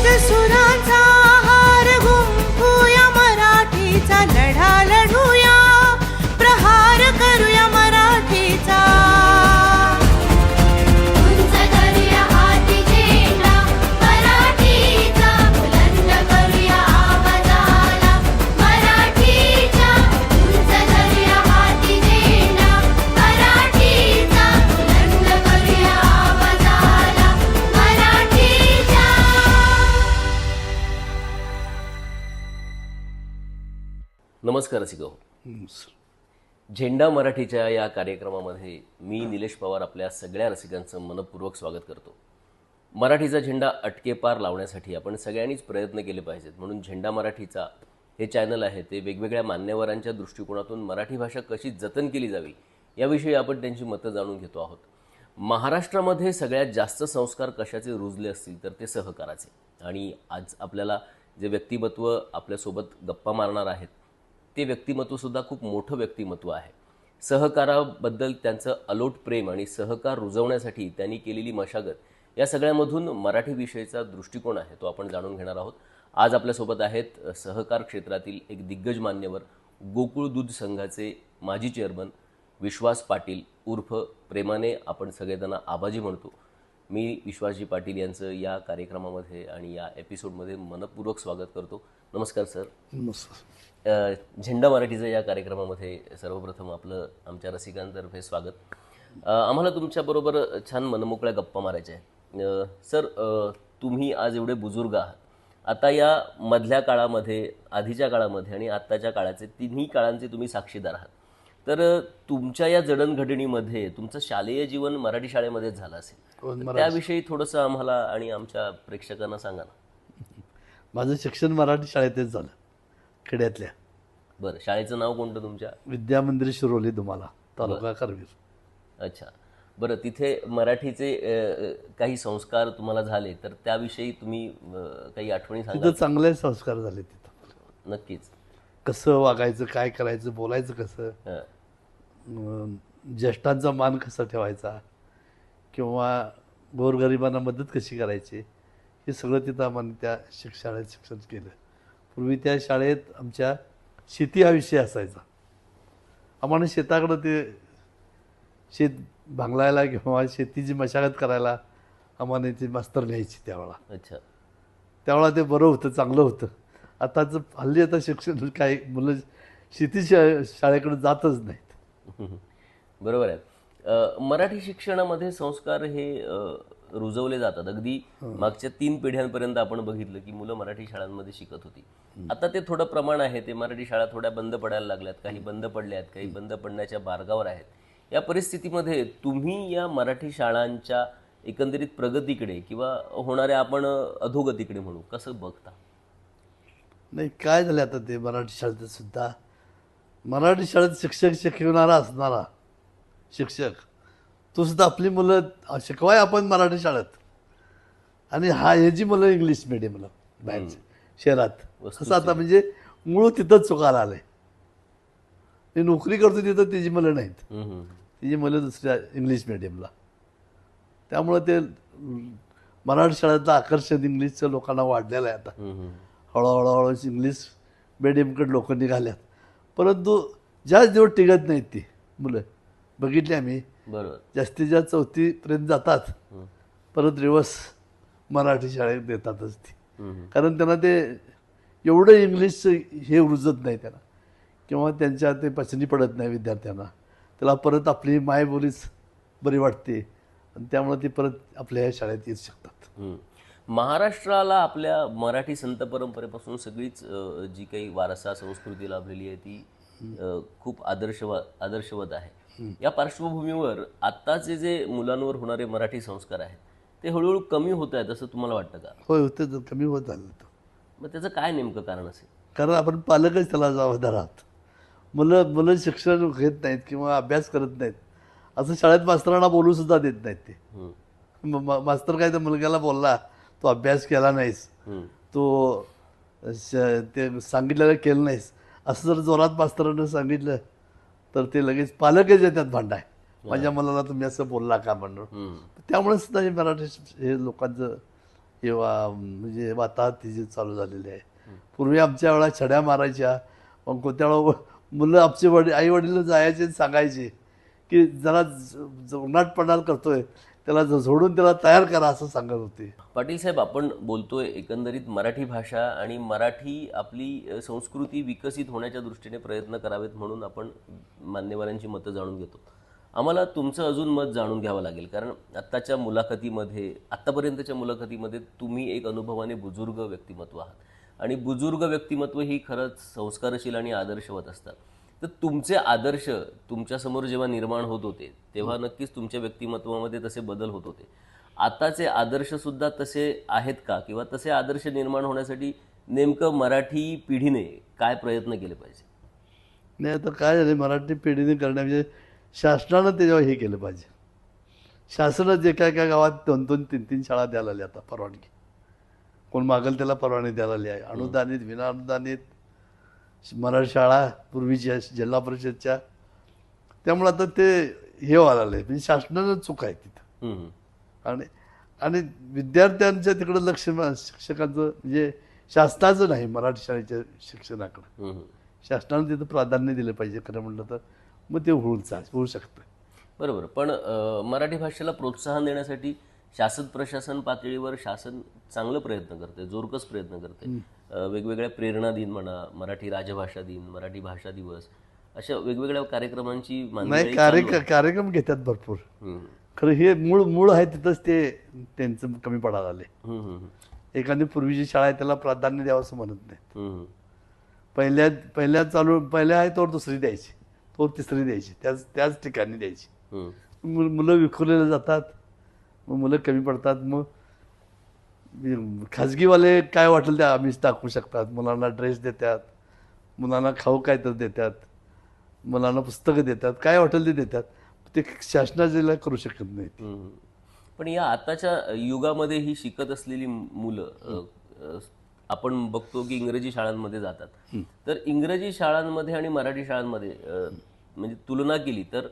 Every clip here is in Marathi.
सप्तसुराचा हार गुंफूया मराठीचा लढा नमस्कार रसिक झेंडा मराठीच्या या कार्यक्रमामध्ये मी निलेश पवार आपल्या सगळ्या रसिकांचं मनपूर्वक स्वागत करतो. मराठीचा झेंडा अटकेपार लावण्यासाठी आपण सगळ्यांनीच प्रयत्न केले पाहिजेत. म्हणून झेंडा मराठीचा हे चॅनल आहे ते वेगवेगळ्या मान्यवरांच्या दृष्टिकोनातून मराठी भाषा कशी जतन केली जावी याविषयी आपण त्यांची मतं जाणून घेतो आहोत. महाराष्ट्रामध्ये सगळ्यात जास्त संस्कार कशाचे रुजले असतील तर ते सहकाराचे. आणि आज आपल्याला जे व्यक्तिमत्व आपल्यासोबत गप्पा मारणार आहेत ते व्यक्तिमत्वसुद्धा खूप मोठं व्यक्तिमत्व आहे. सहकाराबद्दल त्यांचं अलोट प्रेम आणि सहकार रुजवण्यासाठी त्यांनी केलेली मशागत या सगळ्यामधून मराठी विषयीचा दृष्टिकोन आहे तो आपण जाणून घेणार आहोत. आज आपल्यासोबत आहेत सहकार क्षेत्रातील एक दिग्गज मान्यवर गोकुळ दूध संघाचे माजी चेअरमन विश्वास पाटील उर्फ प्रेमाने आपण सगळेजण आबाजी म्हणतो. मी विश्वासजी पाटील यांचं या कार्यक्रमामध्ये आणि या एपिसोडमध्ये मनपूर्वक स्वागत करतो. नमस्कार सर. नमस्कार. झेंडा मराठीचं या कार्यक्रमामध्ये सर्वप्रथम आपलं आमच्या रसिकांतर्फे स्वागत. आम्हाला तुमच्याबरोबर छान मनमोकळ्या गप्पा मारायच्या आहेत. सर तुम्ही आज एवढे बुजुर्ग आहात. आता या मधल्या काळामध्ये आधीच्या काळामध्ये आणि आत्ताच्या काळाचे तिन्ही काळांचे तुम्ही साक्षीदार आहात. तर तुमच्या या जडणघडणीमध्ये तुमचं शालेय जीवन मराठी शाळेमध्येच झालं असेल. त्याविषयी थोडंसं आम्हाला आणि आमच्या प्रेक्षकांना सांगा ना. माझं शिक्षण मराठी शाळेतच झालं खेड्यातल्या. बरं शाळेचं नाव कोणतं तुमच्या? विद्या मंदिर शिरोली तुम्हाला तालुका करवीर. अच्छा. बरं तिथे मराठीचे काही संस्कार तुम्हाला झाले तर त्याविषयी तुम्ही काही आठवणी सांगा. चांगले संस्कार झाले तिथं. नक्कीच. कसं वागायचं काय करायचं बोलायचं कसं? ज्येष्ठांचा मान कसा ठेवायचा? किंवा गोरगरिबांना मदत कशी करायची? हे सगळं तिथं आम्हाला त्या शिक शाळेत शिक्षण केलं. पूर्वी त्या शाळेत आमच्या शेती हा विषय असायचा. आम्हाला शेताकडं ते शेत भांगलायला किंवा शेतीची मशागत करायला आम्हाला ते मास्तर न्यायची त्यावेळा अच्छा. त्यावेळा ते बरं होतं चांगलं होतं. आताचं हल्ली आता शिक्षण काही मुलं शेती शा शाळेकडे जातच नाहीत. बरोबर आहे. मराठी शिक्षणामध्ये संस्कार हे रुजवले जातात. अगदी मागच्या तीन पिढ्यांपर्यंत आपण बघितलं की मुलं मराठी शाळांमध्ये शिकत होती. आता ते थोडं प्रमाण आहे. ते मराठी शाळा थोड्या बंद पडायला लागल्यात काही बंद पडल्या आहेत काही बंद पडण्याच्या मार्गावर आहेत. या परिस्थितीमध्ये तुम्ही या मराठी शाळांच्या एकंदरीत प्रगतीकडे किंवा होणाऱ्या आपण अधोगतीकडे म्हणू कसं बघता? नाही काय झालं आता ते मराठी शाळेत सुद्धा? मराठी शाळेत शिक्षक शिकवणारा असणारा शिक्षक तो सुद्धा आपली मुलं शिकवाय आपण मराठी शाळेत. आणि हा हे जी मुलं इंग्लिश मिडियमला बाहेरचे शहरात असं आता म्हणजे मूळ तिथंच चुकायला आलंय. मी नोकरी करतो तिथं त्याची मुलं नाहीत. तिची मुलं दुसऱ्या इंग्लिश मिडियमला त्यामुळं ते मराठी शाळेतलं आकर्षण इंग्लिशचं लोकांना वाढलेलं आहे आता. हम्म, हम्म. हळूहळू हळूहळू इंग्लिश मिडियमकडे लोक निघाल्यात परंतु ज्या जेव्हा टिकत नाहीत ती मुलं बघितली आम्ही बरोबर जास्तीत जास्त चौथीपर्यंत जातात. परत रिवर्स मराठी शाळेत देतातच ती. कारण त्यांना ते एवढं इंग्लिशचं हे रुजत नाही त्यांना किंवा त्यांच्या ते पचनी पडत नाही विद्यार्थ्यांना त्याला परत आपली मायबोलीच बरी वाटते आणि त्यामुळे ती परत आपल्या या शाळेत येऊ शकतात. महाराष्ट्राला आपल्या मराठी संत परंपरेपासून सगळीच जी काही वारसा संस्कृती लाभलेली आहे ती खूप आदर्शव आदर्शवत आहे. या पार्श्वभूमीवर आत्ताचे जे मुलांवर होणारे मराठी संस्कार आहेत ते हळूहळू कमी होत आहेत असं तुम्हाला वाटतं का? होय होते तर कमी होत आलं मग त्याचं काय नेमकं कारण असेल? कारण आपण पालकच त्याला जबाबदार आहात मुलं मुलं शिक्षण घेत नाहीत किंवा अभ्यास करत नाहीत. असं शाळेत मास्तरांना बोलू सुद्धा देत नाहीत ते. मास्तर काय तर मुलग्याला बोलला तो अभ्यास केला नाहीस. तो ते सांगितलेलं केलं नाहीस. असं जर जोरात मास्तरानं सांगितलं तर ते लगेच पालकच येतात भांडाय. माझ्या मुलाला तुम्ही असं बोलला का म्हणून. त्यामुळे सुद्धा हे मराठी हे लोकांचं हे वा म्हणजे वाताहती जी चालू झालेली आहे. पूर्वी आमच्या वेळा छड्या मारायच्या मग कोणत्या वेळा मुलं आमचे वडील आई वडील जायचे सांगायचे की जरा ज- ज- उन्हाटपणाला करतोय. त्याला झोडून त्याला तयार करा असं सांगत होते. पाटील साहेब आपण बोलतोय एकंदरीत मराठी भाषा आणि मराठी आपली संस्कृती विकसित होण्याच्या दृष्टीने प्रयत्न करावेत म्हणून आपण मान्यवरांची मतं जाणून घेतो. आम्हाला तुमचं अजून मत जाणून घ्यावं लागेल कारण आत्ताच्या मुलाखतीमध्ये आत्तापर्यंतच्या मुलाखतीमध्ये तुम्ही एक अनुभवाने बुजुर्ग व्यक्तिमत्व आहात. आणि बुजुर्ग व्यक्तिमत्व ही खरंच संस्कारशील आणि आदर्शवत असतात. तर तुमचे आदर्श तुमच्यासमोर जेव्हा निर्माण होत होते तेव्हा नक्कीच तुमच्या व्यक्तिमत्वामध्ये तसे बदल होत होते. आताचे आदर्श सुद्धा तसे आहेत का? किंवा तसे आदर्श निर्माण होण्यासाठी नेमकं मराठी पिढीने काय प्रयत्न केले पाहिजे? नाही आता काय झालं मराठी पिढीने करण्या म्हणजे शासनानं त्याच्यावर हे केलं पाहिजे. शासनात जे काय काय गावात दोन दोन तीन तीन शाळा द्यायला लागल्या आता परवानगी. कोण मागल त्याला परवानगी द्यायला लागली आहे. अनुदानित विना अनुदानित मराठी शाळा पूर्वीच्या जिल्हा परिषदच्या. त्यामुळे आता ते हे व्हायला लागले. म्हणजे शासनानं चूक आहे तिथं. आणि आणि विद्यार्थ्यांच्या तिकडं लक्ष शिक्षकांचं म्हणजे शासनाचं नाही मराठी शाळेच्या शिक्षणाकडं. शासनानं तिथं प्राधान्य दिलं पाहिजे खरं म्हटलं तर. मग ते होऊन चा होऊ शकतं. बरोबर. पण मराठी भाषेला प्रोत्साहन देण्यासाठी शासन प्रशासन पातळीवर शासन चांगलं प्रयत्न करते जोरकस प्रयत्न करते. वेगवेगळ्या प्रेरणा दिन म्हणा मराठी राजभाषा दिन मराठी भाषा दिवस अशा वेगवेगळ्या कार्यक्रमांची नाही. कार्यक्रम घेतात भरपूर. खरं हे मूळ मूळ आहे तिथंच ते त्यांचं कमी पडायला आले एखादी पूर्वीची शाळा आहे त्याला प्राधान्य द्यावं असं म्हणत नाही. पहिल्या पहिल्या चालू पहिल्या आहे तोवर दुसरी द्यायची तोवर तिसरी द्यायची त्याच त्याच ठिकाणी द्यायची. मुलं विखुरलेले जातात मग मुलं कमी पडतात मग खाजगीवाले काय वाटेल ते आम्हीच टाकू शकतात. मुलांना ड्रेस देतात मुलांना खाऊ काय तर देतात मुलांना पुस्तकं देतात काय वाटेल ते देतात. ते शासनाला करू शकत नाहीत. पण या आताच्या युगामध्ये ही शिकत असलेली मुलं आपण बघतो की इंग्रजी शाळांमध्ये जातात. तर इंग्रजी शाळांमध्ये आणि मराठी शाळांमध्ये म्हणजे तुलना केली तर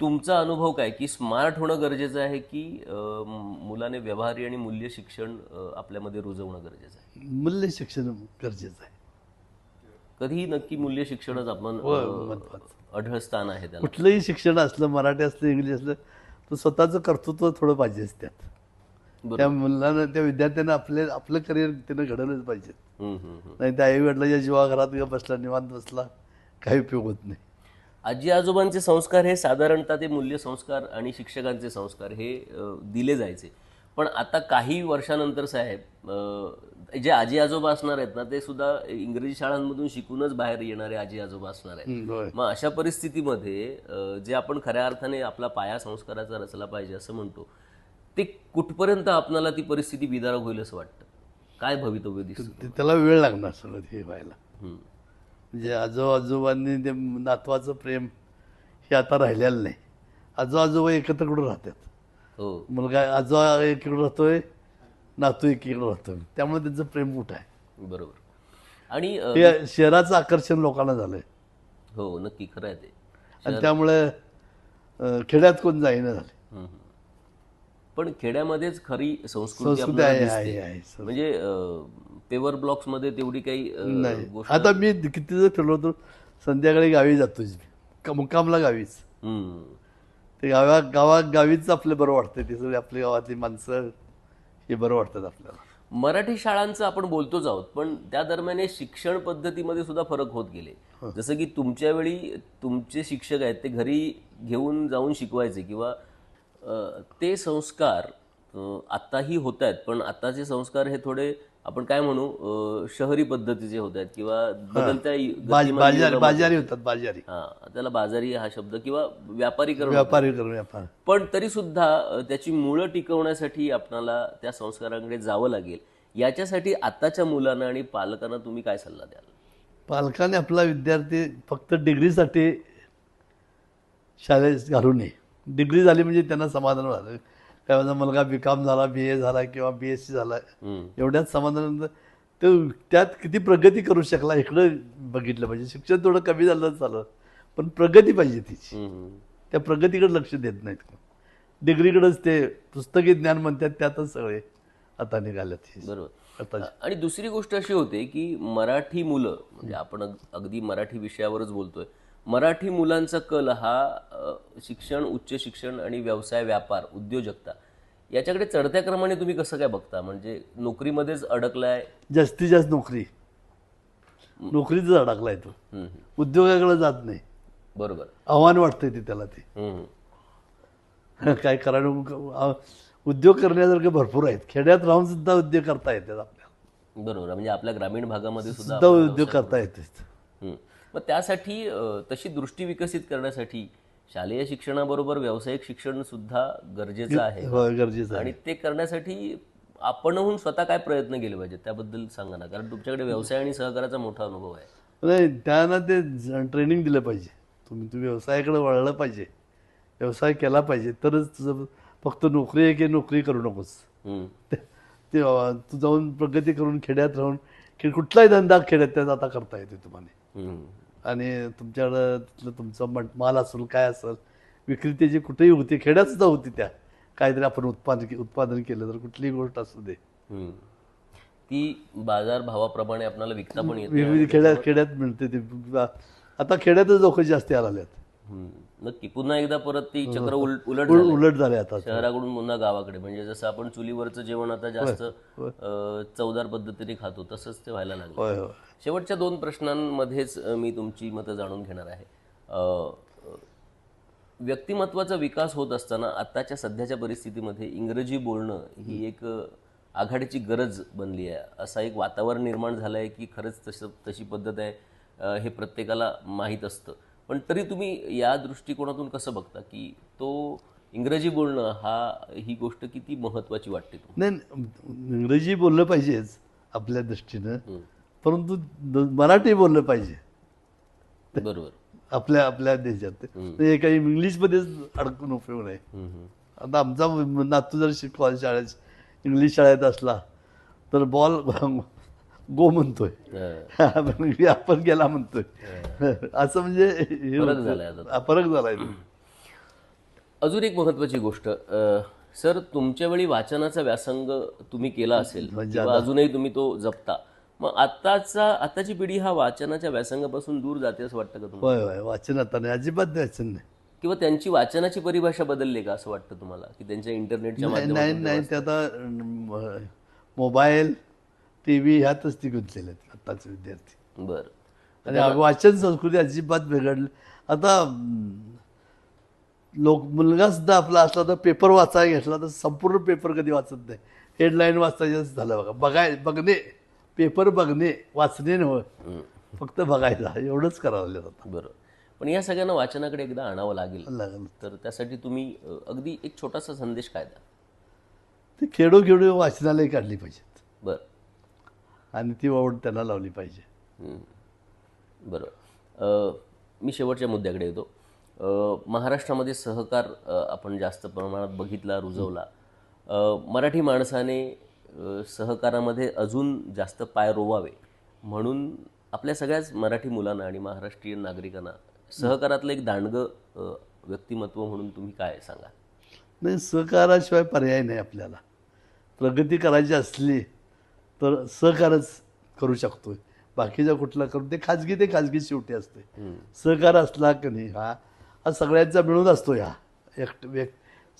तुमचा अनुभव काय? की स्मार्ट होणं गरजेचं आहे की मुलाने व्यवहारी आणि मूल्य शिक्षण आपल्यामध्ये रुजवणं गरजेचं आहे? मूल्य शिक्षण गरजेचं आहे. कधीही नक्की मूल्य शिक्षणच आपण. अढळ स्थान आहे त्याला? कुठलंही शिक्षण असलं मराठी असलं इंग्लिश असलं तर स्वतःचं कर्तृत्व थोडं पाहिजेच त्यात. त्या मुलांना त्या विद्यार्थ्यांना आपले आपलं करिअर त्यानं घडवलंच पाहिजे. नाही त्या आई वडिलाच्या जीवा घरात ग बसला निवांत बसला काही उपयोग होत नाही. आजी आजोबांचे संस्कार हे साधारणतः ते मूल्य संस्कार आणि शिक्षकांचे संस्कार हे दिले जायचे. पण आता काही वर्षानंतर साहेब जे आजी आजोबा असणार आहेत ना ते सुद्धा इंग्रजी शाळांमधून शिकूनच बाहेर येणारे आजी आजोबा असणार आहेत. मग अशा परिस्थितीमध्ये जे आपण खऱ्या अर्थाने आपला पाया संस्काराचा रचला पाहिजे असं म्हणतो ते कुठपर्यंत आपणाला ती परिस्थिती विदारक होईल असं वाटतं? काय भवितव्य दिसतं? त्याला वेळ लागणार सगळं हे व्हायला. म्हणजे आजो आजोबांनी ते नातवाचं प्रेम हे आता राहिलेलं नाही. आजो आजोबा एकत्र कुठं राहतात? हो. मुलगा आजोबा एकीकडे राहतोय नातू एकीकडे राहतोय. त्यामुळे त्यांचं प्रेम कुठं आहे. बरोबर. आणि हे शहराचं आकर्षण लोकांना झालंय. हो नक्की खरं आहे ते. आणि त्यामुळे खेड्यात कोण जाईना झाले. पण खेड्यामध्येच खरी संस्कृती म्हणजे पेवर ब्लॉक्समध्ये तेवढी काही गोष्ट आता मी किती जर फिरलो होतो संध्याकाळी गावी क- मुक्कामला गावीच. ते गावा गावा गावीच आपलं बरं वाटतं ते सगळी आपली गावातली माणसं हे बरं वाटतात आपल्याला. मराठी शाळांचं आपण बोलतोच आहोत पण त्या दरम्यान हे शिक्षण पद्धतीमध्ये सुद्धा फरक होत गेले. जसं की तुमच्या वेळी तुमचे शिक्षक आहेत ते घरी घेऊन जाऊन शिकवायचे किंवा ते संस्कार आत्ताही होत आहेत पण आताचे संस्कार हे थोडे आपण काय म्हणू शहरी पद्धतीचे होत आहेत किंवा बदलत्या बाजारी होतात बाजारी. हा त्याला बाजारी हा शब्द किंवा व्यापारीकरण होतं. व्यापारी करून व्यापार. पण तरी सुद्धा त्याची मुळं टिकवण्यासाठी आपणाला त्या संस्कारांकडे जावं लागेल. याच्यासाठी आताच्या मुलांना आणि पालकांना तुम्ही काय सल्ला द्याल? पालकाने आपला विद्यार्थी फक्त डिग्रीसाठी शाळेत घालू नये. डिग्री झाली म्हणजे त्यांना समाधान झालं. काय माझा मुलगा बी कॉम झाला बी ए झाला किंवा बी एस सी झाला. एवढ्याच समाधान तो त्यात किती प्रगती करू शकला इकडं बघितलं पाहिजे. शिक्षण थोडं कमी झालं चाललं. पण प्रगती पाहिजे तिची. त्या प्रगतीकडे लक्ष देत नाहीत. डिग्रीकडेच ते पुस्तकी ज्ञान म्हणतात त्यातच सगळे आता निघाल्यात हे. बरोबर. आता आणि दुसरी गोष्ट अशी होते की मराठी मुलं म्हणजे आपण अग- अगदी मराठी विषयावरच बोलतोय मराठी मुलांचा कल हा शिक्षण उच्च शिक्षण आणि व्यवसाय व्यापार उद्योजकता याच्याकडे चढत्या क्रमाने तुम्ही कसं काय बघता? म्हणजे नोकरीमध्येच अडकलाय? जास्तीत जास्त नोकरी. नोकरीच अडकलाय तो. उद्योगाकडे जात नाही. बरोबर. आव्हान वाटतंय ते त्याला ते. काय करायला उद्योग करण्यासारखे भरपूर आहेत. खेड्यात राहून सुद्धा उद्योग करता येतात आपल्याला. बरोबर. म्हणजे आपल्या ग्रामीण भागामध्ये सुद्धा उद्योग करता येते हं. मग त्यासाठी तशी दृष्टी विकसित करण्यासाठी शालेय शिक्षणाबरोबर व्यावसायिक शिक्षण सुद्धा गरजेचं आहे. होय गरजेचं आणि ते करण्यासाठी आपणहून स्वतः काय प्रयत्न केले पाहिजेत? त्याबद्दल सांगा ना. कारण तुमच्याकडे व्यवसाय आणि सहकाराचा मोठा अनुभव आहे. नाही त्यांना ते ट्रेनिंग दिलं पाहिजे. तुम्ही तुम्ही व्यवसायाकडे वळलं पाहिजे. व्यवसाय केला पाहिजे. तरच तुझं फक्त नोकरी आहे की नोकरी करू नकोस. हं. ते ते, जाऊन प्रगती करून खेड्यात राहून खे कुठलाही धंदा खेड्यात त्यात आता करता येते तुम्हाला. हं. आणि तुमच्याकडं तिथलं तुमचं मट- माल असेल काय असेल विक्री त्याची कुठेही होती खेड्यात सुद्धा होती त्या. काहीतरी आपण उत्पादन उत्पादन केलं तर कुठलीही गोष्ट असू दे. ती बाजार भावाप्रमाणे आपल्याला विकता पण येते. खेड्यात खेड्यात मिळते ते. आता खेड्यातच लोक जास्त हं. नक्की पुन्हा एकदा परत ती चक्र उल- उलट उल- झालंय. उलट झाले आता. शहराकडून पुन्हा गावाकडे. म्हणजे जसं आपण चुलीवरचं जेवण आता जास्त अ, चवदार पद्धतीने खातो तसंच ते व्हायला लागलं. होय होय. शेवटच्या दोन प्रश्नांमध्येच अ, मी तुमची मतं जाणून घेणार आहे. अ, अ, व्यक्तिमत्वाचा विकास होत असताना आत्ताच्या सध्याच्या परिस्थितीमध्ये इंग्रजी बोलणं ही एक अ, आघाडीची गरज बनली आहे. असा एक वातावरण निर्माण झालं आहे की खरंच तसं तशी पद्धत आहे अ, हे प्रत्येकाला माहीत असतं. पण तरी तुम्ही या दृष्टिकोनातून कसं बघता की तो इंग्रजी बोलणं हा ही गोष्ट किती महत्त्वाची वाटते नाही इंग्रजी बोललं पाहिजेच आपल्या दृष्टीनं. परंतु मराठी बोललं पाहिजे. बरोबर. आपल्या आपल्या देशात. ते काही इंग्लिशमध्येच अडकून उपयोग नाही. आता आमचा नातू जर शिकवा शाळेत इंग्लिश शाळेत असला तर बॉल गो म्हणतोय. आपण गेला म्हणतोय. असं म्हणजे फरक. झालाय आता. फरक झालाय. अजून एक महत्वाची गोष्ट सर तुमच्या वेळी वाचनाचा व्यासंग तुम्ही केला असेल म्हणजे अजूनही तुम्ही तो जपता. मग आत्ताचा आत्ताची पिढी हा वाचनाच्या व्यासंगापासून दूर जाते असं वाटतं का तुम्हाला? वाचन आता नाही अजिबात वाचन नाही. किंवा त्यांची वाचनाची परिभाषा बदलली का असं वाटतं तुम्हाला की त्यांच्या इंटरनेटच्या नाही नाही ते आता मोबाईल टी व्ही ह्यातच ती गुंतलेले आहेत आत्ताचे विद्यार्थी. बरं. आणि वाचन संस्कृती अजिबात बिघडली. आता लोक मुलगा सुद्धा आपला असला तर पेपर वाचायला घेतला तर संपूर्ण पेपर कधी वाचत नाही? हेडलाईन वाचायचं झालं बघा. बघाय बघणे. पेपर बघणे वाचणे नव्हे. हं. फक्त बघायचा एवढंच करावं लागलं बरं. पण या सगळ्यांना वाचनाकडे एकदा आणावं लागेल. लागलं. तर त्यासाठी तुम्ही अगदी एक छोटासा संदेश काय द्या? ते खेडो खेडो वाचनालय काढली पाहिजेत बरं आणि ती आवड त्यांना लावली पाहिजे. बरोबर मी शेवटच्या मुद्द्याकडे येतो. महाराष्ट्रामध्ये सहकार आपण जास्त प्रमाणात बघितला रुजवला. मराठी माणसाने सहकारामध्ये अजून जास्त पाय रोवावे म्हणून आपल्या सगळ्याच मराठी मुलांना आणि महाराष्ट्रीयन नागरिकांना सहकारातलं एक दांडगं व्यक्तिमत्व म्हणून तुम्ही काय सांगा नाही सहकाराशिवाय पर्याय नाही आपल्याला. प्रगती करायची असली तर सहकारच करू शकतो बाकीच्या कुठला करून ते खाजगी ते खाजगी शेवटी असते. सहकार असला की नाही हा हा सगळ्यांचा मिळून असतो ह्या एक एक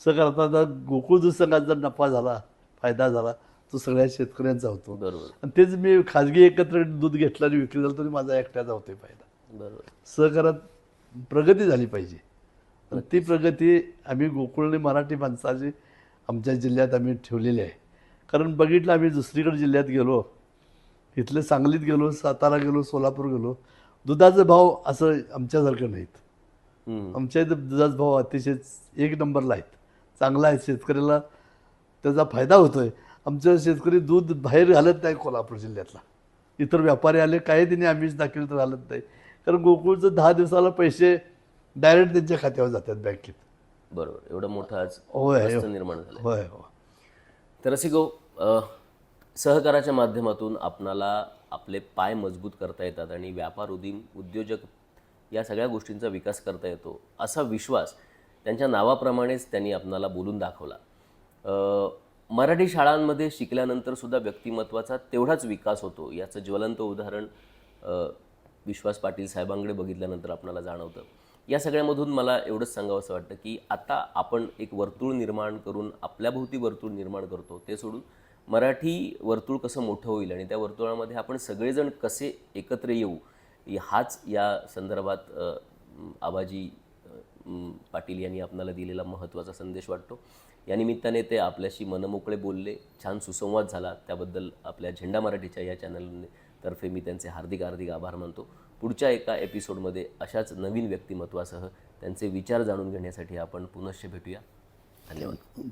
सहकार आता आता गोकुळ संघात जर नफा झाला फायदा झाला तो सगळ्या शेतकऱ्यांचा होतो. बरोबर. आणि तेच मी खाजगी एकत्र दूध घेतलं आणि विक्री झालं तरी माझा एकट्याचा होतोय फायदा. बरोबर. सहकारात प्रगती झाली पाहिजे. ती प्रगती आम्ही गोकुळने मराठी माणसाची आमच्या जिल्ह्यात आम्ही ठेवलेली आहे. कारण बघितलं आम्ही दुसरीकडे जिल्ह्यात गेलो. इथले सांगलीत गेलो सातारा गेलो सोलापूर गेलो. दुधाचे भाव असं आमच्यासारखं नाहीत. आमच्या इथं दुधाचे भाव अतिशय एक नंबरला आहेत. चांगला आहे. शेतकऱ्याला त्याचा फायदा होतोय. आमचे शेतकरी दूध बाहेर घालत नाही कोल्हापूर जिल्ह्यातला. इतर व्यापारी आले काही त्यांनी आम्हीच दाखल तर घालत नाही. कारण गोकुळचं दहा दिवसाला पैसे डायरेक्ट त्यांच्या खात्यावर जातात बँकेत. बरोबर. एवढं मोठं आज होय निर्माण झालं होय हो तर रसिको सहकाराच्या माध्यमातून आपणाला आपले पाय मजबूत करता येतात आणि व्यापार उद्यम उद्योजक या सगळ्या गोष्टींचा विकास करता येतो असा विश्वास त्यांच्या नावाप्रमाणेच त्यांनी आपणाला बोलून दाखवला. मराठी शाळांमध्ये शिकल्यानंतरसुद्धा व्यक्तिमत्वाचा तेवढाच विकास होतो याचं ज्वलंत उदाहरण विश्वास पाटील साहेबांकडे बघितल्यानंतर आपणाला जाणवतं. या सगळ्यामधून मला एवढंच सांगावं असं वाटतं की आता आपण एक वर्तुळ निर्माण करून आपल्याभोवती वर्तुळ निर्माण करतो ते सोडून मराठी वर्तुळ कसं मोठं होईल आणि त्या वर्तुळामध्ये आपण सगळेजण कसे एकत्र येऊ हाच या संदर्भात आबाजी पाटील यांनी आपणाला दिलेला महत्त्वाचा संदेश वाटतो. या निमित्ताने ते आपल्याशी मनमोकळे बोलले छान सुसंवाद झाला. त्याबद्दल आपल्या झेंडा मराठीच्या या चॅनलने तर्फे मी त्यांचे हार्दिक हार्दिक आभार मानतो. पुढच्या एका एपिसोडमध्ये अशाच नवीन व्यक्तिमत्वासह त्यांचे विचार जाणून घेण्यासाठी आपण पुनश्च भेटूया. धन्यवाद.